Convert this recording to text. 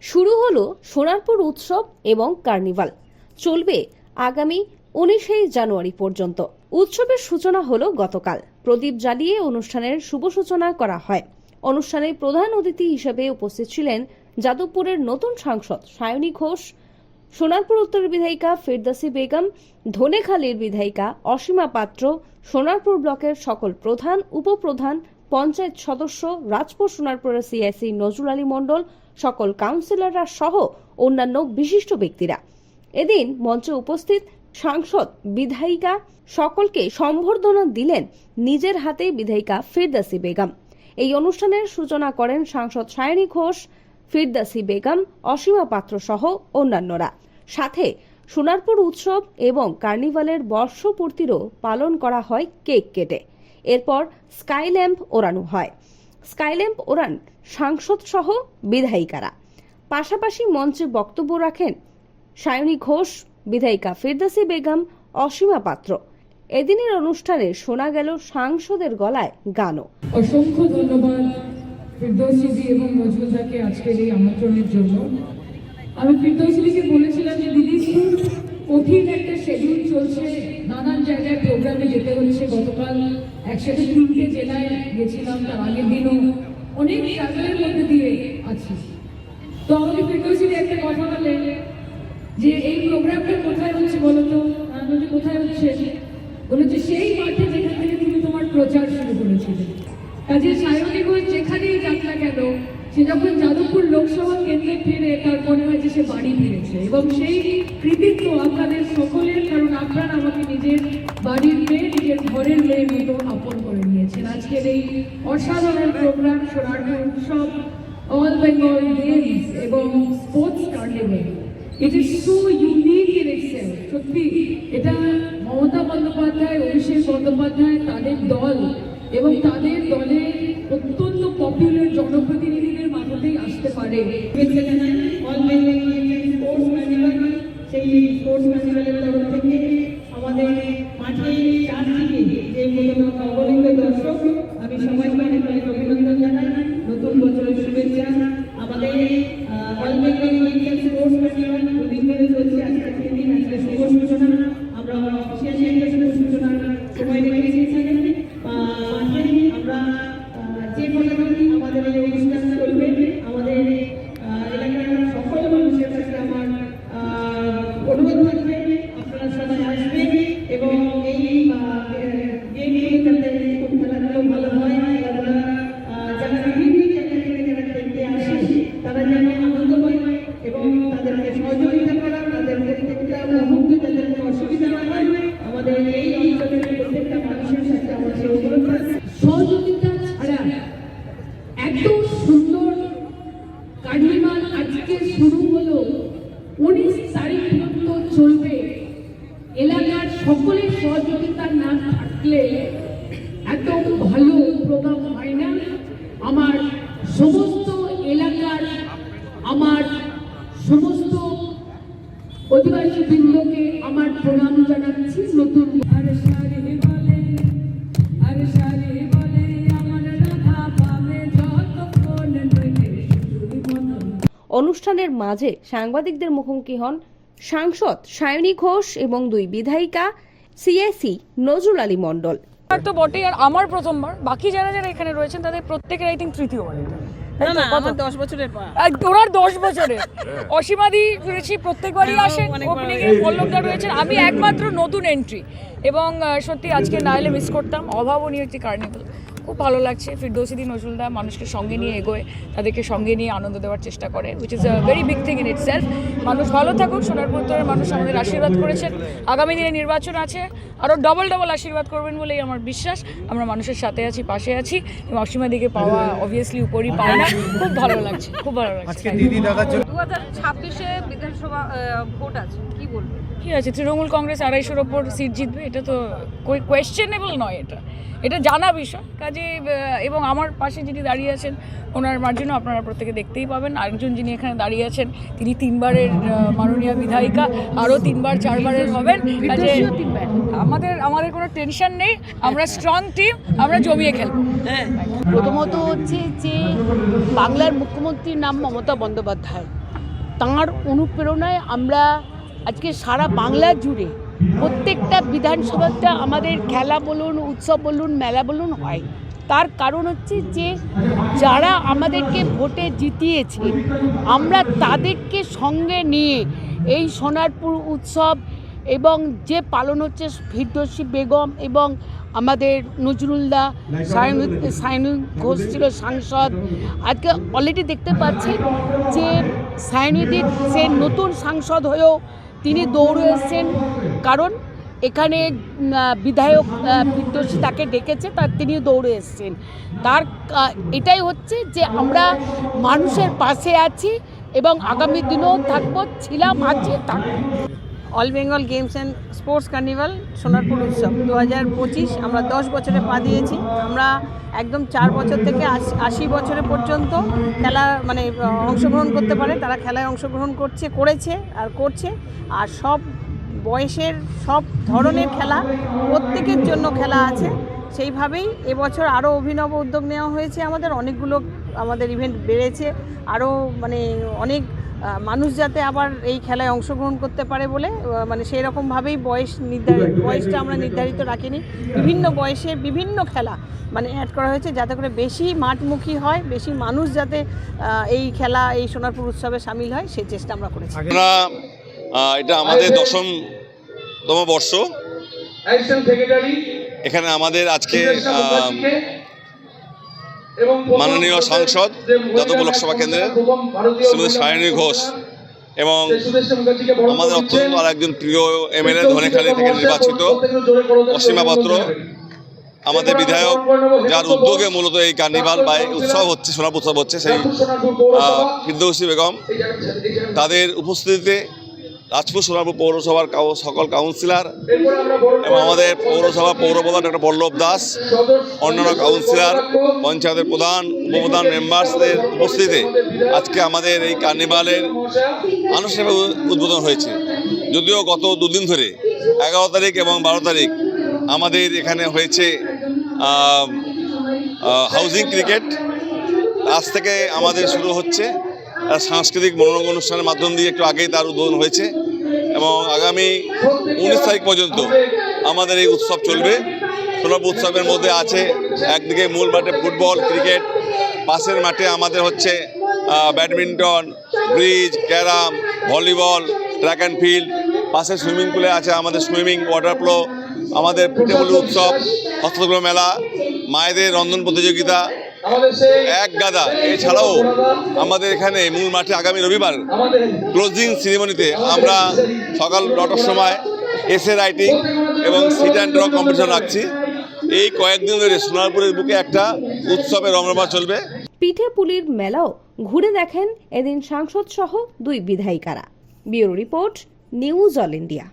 শুরু হলো সোনারপুর উৎসব এবং কার্নিভাল। চলবে আগামী উনিশে জানুয়ারি পর্যন্ত। উৎসবের সূচনা হলো গতকাল। প্রদীপ জ্বালিয়ে অনুষ্ঠানের শুভ সূচনা করা হয়। অনুষ্ঠানে প্রধান অতিথি হিসেবে উপস্থিত ছিলেন যাদবপুরের নতুন সাংসদ সায়নী ঘোষ, সোনারপুর উত্তরের বিধায়িকা ফিরদাসি বেগম, ধনেখালীর বিধায়িকা অসীমা পাত্র, সোনারপুর ব্লকের সকল প্রধান, উপপ্রধান, পঞ্চায়েত সদস্য, রাজপুর সোনারপুরের সিআইসি নজরুল আলী মণ্ডল সকল কাউন্সিলররা সহ অন্যান্য বিশিষ্ট ব্যক্তিরা। এদিন মঞ্চে উপস্থিত সাংসদ বিধায়িকা সকলকে সম্বর্ধনা দিলেন নিজের হাতে বিধায়িকা ফিরদাসি বেগম। এই অনুষ্ঠানের সূচনা করেন সাংসদ সায়নী ঘোষ, ফিরদাসি বেগম, অসীমা পাত্র সহ অন্যান্যরা। সাথে সোনারপুর উৎসব এবং কার্নিভালের বর্ষপূর্তিরও পালন করা হয় কেক কেটে। এরপর স্কাই ল্যাম্প ওড়ানো হয়। স্কাই ল্যাম্প ওড়ান সাংসদ সহ বিধায়িকারা। পাশাপাশি মঞ্চে বক্তব্য রাখেন সায়নী ঘোষ, বিধায়িকা ফিরদাসি বেগম, অসীমা পাত্র। এদিনের অনুষ্ঠানে শোনা গেল সাংসদের গলায় গানও। অসংখ্য ধন্যবাদ ফিরদৌসিদি এবং নজরুলদাকে আজকের এই আমন্ত্রণের জন্য। আমি ফিরদৌসিদিকে বলেছিলাম যে, দিদি কঠিন একটা শেডিউল চলছে। নানান জায়গায় প্রোগ্রামে যেতে হচ্ছে। গতকাল একসাথে তিনটে জেলায় গেছিলাম তার আগের দিনও। অনেক ট্রাভেলের মধ্যে দিয়ে আছি। তো আমাকে ফিরদৌসিদি একটা কথা বলে যে এই প্রোগ্রামটা কোথায় হচ্ছে বলো তো? বলছি, কোথায় হচ্ছে? বলেছে সেই মাঠে যেখান থেকে তুমি তোমার প্রচার শুরু করেছিলে। কাজে সায়নিগঞ্জ যেখানেই যাক না কেন সে যখন যাদবপুর লোকসভা কেন্দ্রে ফিরে তার মনে হয় যে সে বাড়ি ফিরেছে। এবং সেই কৃতিত্ব আপনাদের সকলের কারণ আপনারা আমাকে নিজের বাড়ির মেয়ের মতো আপন করে নিয়েছেন। আজকের এই অসাধারণ প্রোগ্রাম সোনারপুর উৎসব অল বেঙ্গল গেমস এবং sports carnival it is so unique in itself সত্যি, এটা মমতা বন্দ্যোপাধ্যায়, অভিষেক বন্দ্যোপাধ্যায় তাদের দল এবং তাদের দলের অত্যন্ত পপুলার জনপ্রতিনিধিদের মাথাতেই আসতে পারে। অল বেঙ্গল স্পোর্টস ম্যানুয়াল সেই স্পোর্টস ম্যানুয়ালের তরফ থেকে আমাদের মাঠে দিন এত ভালো প্রোগ্রাম হয় না। আমার সমস্ত এলাকার আমার সমস্ত অধিবাসী বৃন্দকে আমার প্রণাম জানাচ্ছি। নতুন অনুষ্ঠানের মাঝে সাংবাদিকদের মুখোমুখি হন সাংসদ সায়নী ঘোষ এবং দুই বিধায়িকা সিএসি নজরুল আলী মন্ডল আর তো বটেই আর আমার প্রথমবার। বাকি যারা যারা এখানে রয়েছেন তাদের প্রত্যেকের আই থিঙ্ক তৃতীয়বার? দশ বছরের ওনার দশ বছরে অসীমাদি শুনেছি প্রত্যেকবারই আসেন ওপেনিং এ পল্লবদা রয়েছেন। আমি একমাত্র নতুন এন্ট্রি এবং সত্যি আজকে না এলে মিস করতাম। অভাবনীয় একটি কার্নিভাল খুব ভালো লাগছে। ফিরদৌসিদি নজরুলদা মানুষকে সঙ্গে নিয়ে এগোয় তাদেরকে সঙ্গে নিয়ে আনন্দ দেওয়ার চেষ্টা করে which is a very big thing in itself মানুষ ভালো থাকুক সোনারপুর মানুষ আমাদের আশীর্বাদ করেছেন। আগামী দিনে নির্বাচন আছে। আরও ডবল ডবল আশীর্বাদ করবেন বলেই আমার বিশ্বাস। আমরা মানুষের সাথে আছি পাশে আছি। এবং অসীমা দিকে পাওয়া অবভিয়াসলি উপরই পাওয়া। না খুব ভালো লাগছে খুব ভালো লাগছে। আজকে দিদি দেখার জন্য দু হাজার ছাব্বিশে বিধানসভা ভোট আছে কি বলবেন? কি আছে? তৃণমূল কংগ্রেস আড়াইশোর ওপর সিট জিতবে এটা তো কোয়েশ্চেনেবল নয় এটা। এটা জানা বিষয়। কাজে এবং আমার পাশে যিনি দাঁড়িয়ে আছেন ওনার মার্জিনও আপনারা প্রত্যেকে দেখতেই পাবেন। আরেকজন যিনি এখানে দাঁড়িয়ে আছেন তিনি তিনবারের মাননীয় বিধায়িকা। আরও তিনবার চারবারের হবেন। কাজে আমাদের আমাদের কোনো টেনশন নেই। আমরা স্ট্রং টিম আমরা জমিয়ে খেলব। প্রথমত হচ্ছে যে বাংলার মুখ্যমন্ত্রীর নাম মমতা বন্দ্যোপাধ্যায়। তাঁর অনুপ্রেরণায় আমরা আজকে সারা বাংলা জুড়ে প্রত্যেকটা বিধানসভাটা আমাদের খেলা বলুন, উৎসব বলুন, মেলা বলুন হয়। তার কারণ হচ্ছে যে, যারা আমাদেরকে ভোটে জিতিয়েছে, আমরা তাদেরকে সঙ্গে নিয়ে এই সোনারপুর উৎসব এবং যে পালন হচ্ছে ফিরদৌসী বেগম এবং আমাদের নজরুলদা সায়ন, সায়নু ঘোষ ছিল সাংসদ। আজকে অলরেডি দেখতে পাচ্ছি যে সায়নিধি সে নতুন সাংসদ হয়েও তিনি দৌড়ে এসছেন। কারণ এখানে বিধায়ক বিদ্যোষী তাকে ডেকেছে তার তিনি দৌড়ে এসছেন। তার এটাই হচ্ছে যে আমরা মানুষের পাশে আছি এবং আগামী দিনেও থাকব, ছিলাম, আছি, থাকব। All Bengal games and sports carnival Sonarpur উৎসব। দু হাজার পঁচিশ আমরা দশ বছরে পা দিয়েছি। আমরা একদম চার বছর থেকে আশি- বছরে পর্যন্ত খেলা মানে অংশগ্রহণ করতে পারে। তারা খেলায় অংশগ্রহণ করছে, করেছে আর করছে। আর সব বয়সের, সব ধরনের খেলা প্রত্যেকের জন্য খেলা আছে। সেইভাবেই এবছর আরও অভিনব উদ্যোগ নেওয়া হয়েছে আমাদের। অনেকগুলো আমাদের ইভেন্ট বেড়েছে। আরও মানে অনেক মানুষ যাতে আবার এই খেলায় অংশগ্রহণ করতে পারে বলে মানে সেই রকমভাবেই বয়স নির্ধারিত বয়সটা আমরা নির্ধারিত রাখিনি। বিভিন্ন বয়সে বিভিন্ন খেলা মানে অ্যাড করা হয়েছে যাতে করে বেশি মাঠমুখী হয় বেশি মানুষ যাতে এই খেলা এই সোনারপুর উৎসবে সামিল হয় সেই চেষ্টা আমরা করেছি। আমরা এটা আমাদের দশমতম বর্ষ। এখানে আমাদের আজকে মাননীয় সাংসদ যাদব লোকসভা কেন্দ্রের শ্রীমতী সায়নী ঘোষ এবং আমাদের অত্যন্ত আর একজন প্রিয় এমএলএ ধনেখালি থেকে নির্বাচিত অসীমা পাত্র আমাদের বিধায়ক যার উদ্যোগে মূলত এই কার্নিভাল বা উৎসব হচ্ছে সোনাপ উৎসব হচ্ছে সেই ফিরদৌসী বেগম তাদের উপস্থিতিতে রাজপুর সোনারপুর পৌরসভার সকল কাউন্সিলর এবং আমাদের পৌরসভা পৌরপ্রধান ডক্টর পল্লব দাস, অন্যান্য কাউন্সিলর, পঞ্চায়েতের প্রধান, উপপ্রধান মেম্বার্সদের উপস্থিতিতে আজকে আমাদের এই কার্নিভালের আনুষ্ঠানিক উদ্বোধন হয়েছে। যদিও গত দুদিন ধরে, এগারো তারিখ এবং বারো তারিখ আমাদের এখানে হয়েছে হাউজিং ক্রিকেট আজ থেকে আমাদের শুরু হচ্ছে। সাংস্কৃতিক মনোরঞ্জন অনুষ্ঠানের মাধ্যম দিয়ে একটু আগেই তার উদ্বোধন হয়েছে এবং আগামী উনিশ তারিখ পর্যন্ত আমাদের এই উৎসব চলবে। সুলভ উৎসবের মধ্যে আছে একদিকে মূল মাঠে ফুটবল, ক্রিকেট, পাশের মাঠে আমাদের হচ্ছে badminton, bridge, carrom, volleyball track and field, পাশে সুইমিং পুলে আছে আমাদের সুইমিং, ওয়াটার ফ্লো, আমাদের পিঠেপুলি উৎসব হস্তশিল্প মেলা, মায়েদের রন্ধন প্রতিযোগিতা এক গাদা। এছাড়াও আমাদের এখানে মূল মাঠে আগামী রবিবার ক্লোজিং সিরিমনিতে আমরা সকাল নটার সময় এসে রাইটিং এবং সিট অ্যান্ড ড্র কম্পিটিশন রাখছি। এই কয়েকদিন ধরে সোনারপুরের বুকে একটা উৎসবের রমরমা চলবে। পিঠে পুলির মেলাও ঘুরে দেখেন এদিন সাংসদ সহ দুই বিধায়িকারা। Bureau report news all India.